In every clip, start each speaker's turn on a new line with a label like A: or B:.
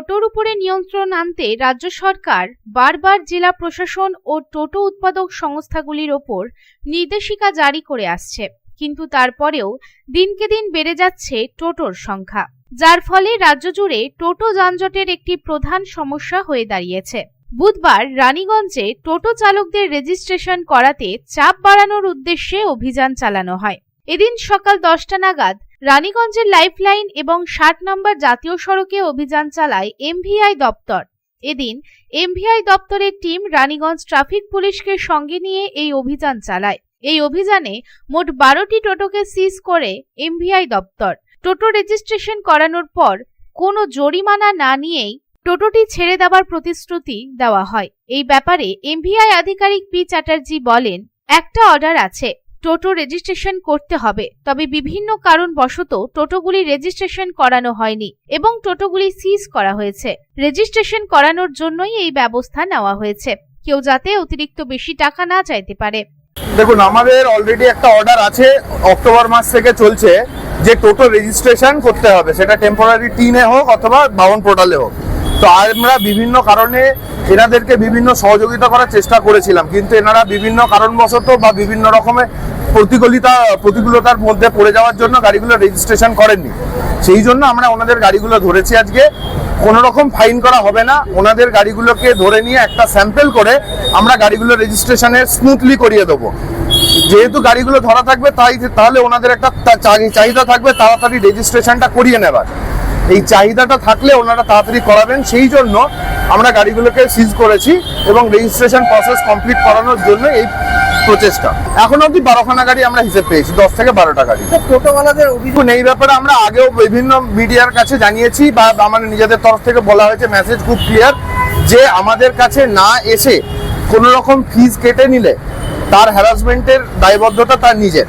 A: টোটোর উপরে নিয়ন্ত্রণ আনতে রাজ্য সরকার বারবার জেলা প্রশাসন ও টোটো উৎপাদক সংস্থাগুলির ওপর নির্দেশিকা জারি করে আসছে, কিন্তু তারপরেও দিনকে দিন বেড়ে যাচ্ছে টোটোর সংখ্যা, যার ফলে রাজ্য জুড়ে টোটো যানজটের একটি প্রধান সমস্যা হয়ে দাঁড়িয়েছে। বুধবার রানীগঞ্জে টোটো চালকদের রেজিস্ট্রেশন করাতে চাপ বাড়ানোর উদ্দেশ্যে অভিযান চালানো হয়। এদিন সকাল দশটা নাগাদ রানীগঞ্জের লাইফলাইন এবং ষাট নম্বর জাতীয় সড়কে অভিযান চালায় এমভিআই দপ্তর। এদিন এমভিআই দপ্তরের টিম রানীগঞ্জ ট্রাফিক পুলিশকে সঙ্গে নিয়ে এই অভিযান চালায়। এই অভিযানে মোট বারোটি টোটোকে সিজ করে এমভিআই দপ্তর। টোটো রেজিস্ট্রেশন করানোর পর কোনো জরিমানা না নিয়েই টোটোটি ছেড়ে দেওয়ার প্রতিশ্রুতি দেওয়া হয়। এই ব্যাপারে এমভিআই আধিকারিক পি চ্যাটার্জি বলেন, একটা অর্ডার আছে। টোটো রেজিস্ট্রেশন করতে হবে। তবে বিভিন্ন কারণবশত টোটোগুলি রেজিস্ট্রেশন করানো হয়নি এবং টোটোগুলি সিজ করা হয়েছে। রেজিস্ট্রেশন করানোর জন্যই এই ব্যবস্থা নেওয়া হয়েছে। কেউ যাতে অতিরিক্ত বেশি টাকা না চাইতে পারে।
B: দেখুন, আমাদের অলরেডি একটা অর্ডার আছে, অক্টোবর মাস থেকে চলছে, যে টোটো রেজিস্ট্রেশন করতে হবে। সেটা টেম্পোরারি টিনে হোক অথবা বাউন পোর্টালে হোক। তো আমরা বিভিন্ন কারণে এনাদেরকে বিভিন্ন সহযোগিতা করার চেষ্টা করেছিলাম, কিন্তু এনারা বিভিন্ন কারণবশত বা বিভিন্ন রকমের প্রতিকূলতা, প্রতিকূলতার মধ্যে পড়ে যাওয়ার জন্য গাড়িগুলো রেজিস্ট্রেশন করেননি। সেই জন্য আমরা ওনাদের গাড়িগুলো ধরেছি আজকে। কোনো রকম ফাইন করা হবে না। ওনাদের গাড়িগুলোকে ধরে নিয়ে একটা স্যাম্পেল করে আমরা গাড়িগুলো রেজিস্ট্রেশনে স্মুথলি করিয়ে দেবো। যেহেতু গাড়িগুলো ধরা থাকবে, তাই তাহলে ওনাদের একটা চাহিদা থাকবে, তাড়াতাড়ি রেজিস্ট্রেশনটা করিয়ে নেবার। এই চাহিদাটা থাকলে ওনারা তাড়াতাড়ি করাবেন। সেই জন্য আমরা গাড়িগুলোকে সিজ করেছি এবং রেজিস্ট্রেশন প্রসেস কমপ্লিট করানোর জন্য এই প্রচেষ্টা। এখন অব্দি বারোখানা গাড়ি আমরা হিসেব পেয়েছি দশ থেকে বারোটা গাড়ি।
C: টোটোওয়ালাদের অভিযোগ
B: এই ব্যাপারে আমরা আগেও বিভিন্ন মিডিয়ার কাছে জানিয়েছি বা আমাদের নিজেদের তরফ থেকে বলা হয়েছে মেসেজ খুব ক্লিয়ার যে আমাদের কাছে না এসে কোনো রকম ফিজ কেটে নিলে তার হ্যারাসমেন্টের দায়বদ্ধতা তার নিজের।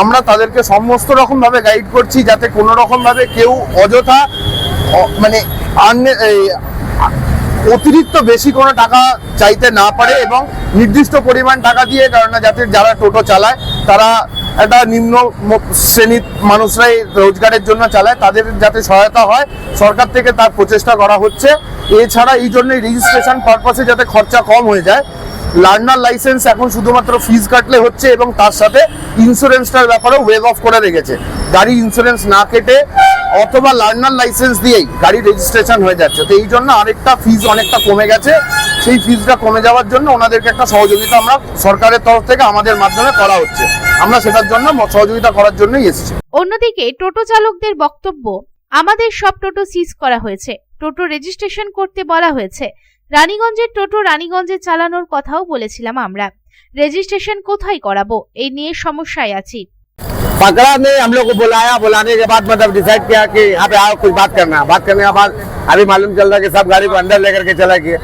B: আমরা তাদেরকে সমস্ত রকম ভাবে গাইড করছি যাতে কোনো রকম ভাবে কেউ অযথা মানে অতিরিক্ত বেশি কোনো টাকা চাইতে না পারে এবং নির্দিষ্ট পরিমাণ টাকা দিয়ে, কারণ যাতে যারা টোটো চালায়, তারা একটা নিম্ন শ্রেণির মানুষরাই রোজগারের জন্য চালায়, তাদের যাতে সহায়তা হয়, সরকার থেকে তার প্রচেষ্টা করা হচ্ছে। এছাড়া এই জন্যই রেজিস্ট্রেশন পারপাসে যাতে খরচা কম হয়ে যায় লার্নার লাইসেন্স এখন শুধুমাত্র ফিজ কাটলে হচ্ছে এবং তার সাথে ইন্স্যুরেন্সটার ব্যাপারেও ওয়েভ অফ করে রেখেছে। গাড়ি ইন্স্যুরেন্স না কেটে অথবা লার্নার লাইসেন্স দিয়েই গাড়ি রেজিস্ট্রেশন হয়ে যাচ্ছে। তো এই জন্য আরেকটা ফিজ অনেকটা কমে গেছে। সেই ফিজটা কমে যাওয়ার জন্য ওনাদেরকে একটা সহযোগিতা আমরা সরকারের তরফ থেকে আমাদের মাধ্যমে করা হচ্ছে। আমরা সেটার জন্য সহযোগিতা করার জন্যই এসেছি।
A: অন্যদিকে টোটো চালকদের বক্তব্য, আমাদের সব টোটো সিজ করা হয়েছে। টোটো রেজিস্ট্রেশন করতে বলা হয়েছে। রানীগঞ্জের টোটো রানীগঞ্জে চালানোর কথাও বলেছিলাম আমরা রেজিস্ট্রেশন কোথায় করাবো এই নিয়ে সমস্যায় আছি
D: पकड़ा नहीं हम लोग को बुलाया बुलाने के बाद मतलब डिसाइड किया कि यहाँ पे आओ कुछ बात करना है बात करने के बाद अभी मालूम चल रहा है कि सब गाड़ी को अंदर लेकर के चला गया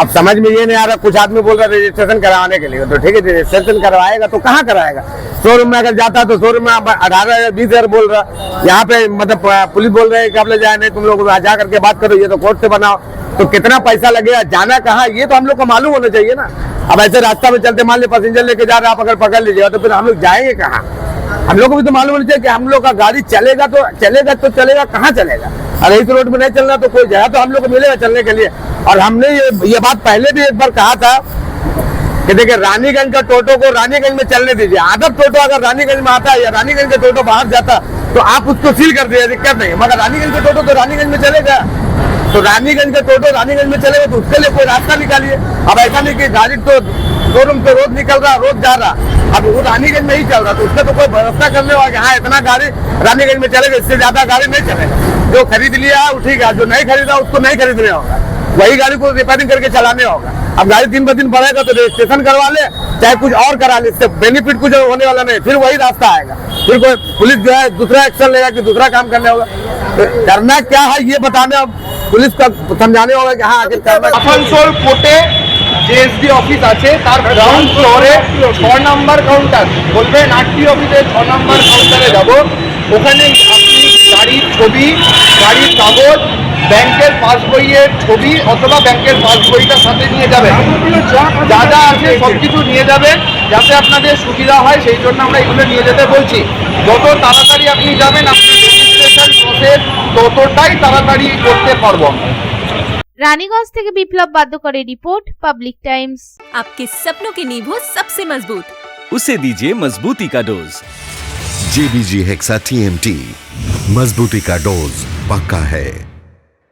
D: अब समझ में ये नहीं आ रहा कुछ आदमी बोल रहा है रजिस्ट्रेशन करवाने के लिए तो ठीक है रजिस्ट्रेशन करवाएगा तो कहाँ कराएगा शोरूम में अगर जाता तो शोरूम में अठारह हजार बीस हजार बोल रहा यहाँ पे मतलब अ, पुलिस बोल रहे हैं कि आप ले जाए नहीं तुम लोग जा करके बात करो ये तो कोर्ट से बनाओ तो कितना पैसा लगेगा, जाना कहाँ, ये तो हम लोग को मालूम होना चाहिए ना। अब ऐसे रास्ता में चलते, मान लीजिए पैसेंजर लेके जा रहे आप अगर पकड़ लीजिएगा तो फिर हम लोग जाएँगे कहाँ? हम लोग को भी तो मालूम होना चाहिए कि हम लोग का गाड़ी चलेगा तो चलेगा तो चलेगा, कहाँ चलेगा? अरे इस रोड में नहीं चलना तो कोई जगह तो हम लोग को मिलेगा चलने के लिए। और हमने ये ये बात पहले भी एक बार कहा था कि देखिए, रानीगंज का टोटो को रानीगंज में चलने दीजिए। आदर टोटो अगर रानीगंज में आता है या रानीगंज का टोटो बाहर जाता तो आप उसको सील कर दीजिए, दिक्कत नहीं मगर रानीगंज का टोटो तो रानीगंज में चलेगा। तो रानीगंज का टोटो रानीगंज में चलेगा तो उसके लिए कोई रास्ता निकालिए। अब ऐसा नहीं कि गाड़ी तो शोरूम से रोज निकल रहा, रोज जा रहा। अब वो रानीगंज में ही चल रहा तो उसका तो कोई व्यवस्था करने वाला हाँ इतना गाड़ी रानीगंज में चलेगा इससे ज़्यादा गाड़ी नहीं चलेगा जो खरीद लिया, वो ठीक है, जो नहीं खरीदा, उसको नहीं खरीदने होगा। वही गाड़ी को रिपेयरिंग करके चलाने होगा। अब गाड़ी दिन ब दिन बढ़ेगा तो रजिस्ट्रेशन करवा ले, चाहे कुछ और करा ले, इससे बेनिफिट कुछ होने वाला नहीं, फिर वही रास्ता आएगा। फिर कोई पुलिस जो है, दूसरा एक्शन लेगा कि दूसरा काम करने होगा। तो करना क्या है, ये बताने अब। पुलिस का समझाने होगा कि हाँ आखिर करना
E: আসানসোল কোর্টে জেএসডি অফিস আছে তার গ্রাউন্ড ফ্লোরে ছ নাম্বার কাউন্টার বলবেন আটটি অফিসে ছ নাম্বার কাউন্টারে যাব ওখানে আপনি গাড়ির ছবি গাড়ির কাগজ ব্যাংকের পাসবইয়ের ছবি অথবা ব্যাংকের পাসবইটা সাথে নিয়ে যাবেন যা যা আছে সব কিছু নিয়ে যাবেন যাতে আপনাদের সুবিধা হয় সেই জন্য আমরা এগুলো নিয়ে যেতে বলছি যত তাড়াতাড়ি আপনি যাবেন আপনি রেজিস্ট্রেশন প্রসেস ততটাই তাড়াতাড়ি করতে পারবো আমরা
A: রানীগঞ্জ থেকে বিপ্লব বাদ্যকরের রিপোর্ট পাবলিক টাইমস
C: आपके सपनों की नींव हो सबसे मजबूत
F: उसे दीजिए मजबूती का डोज
G: जेबीजी हेक्सा टीएमटी मजबूती का डोज पक्का है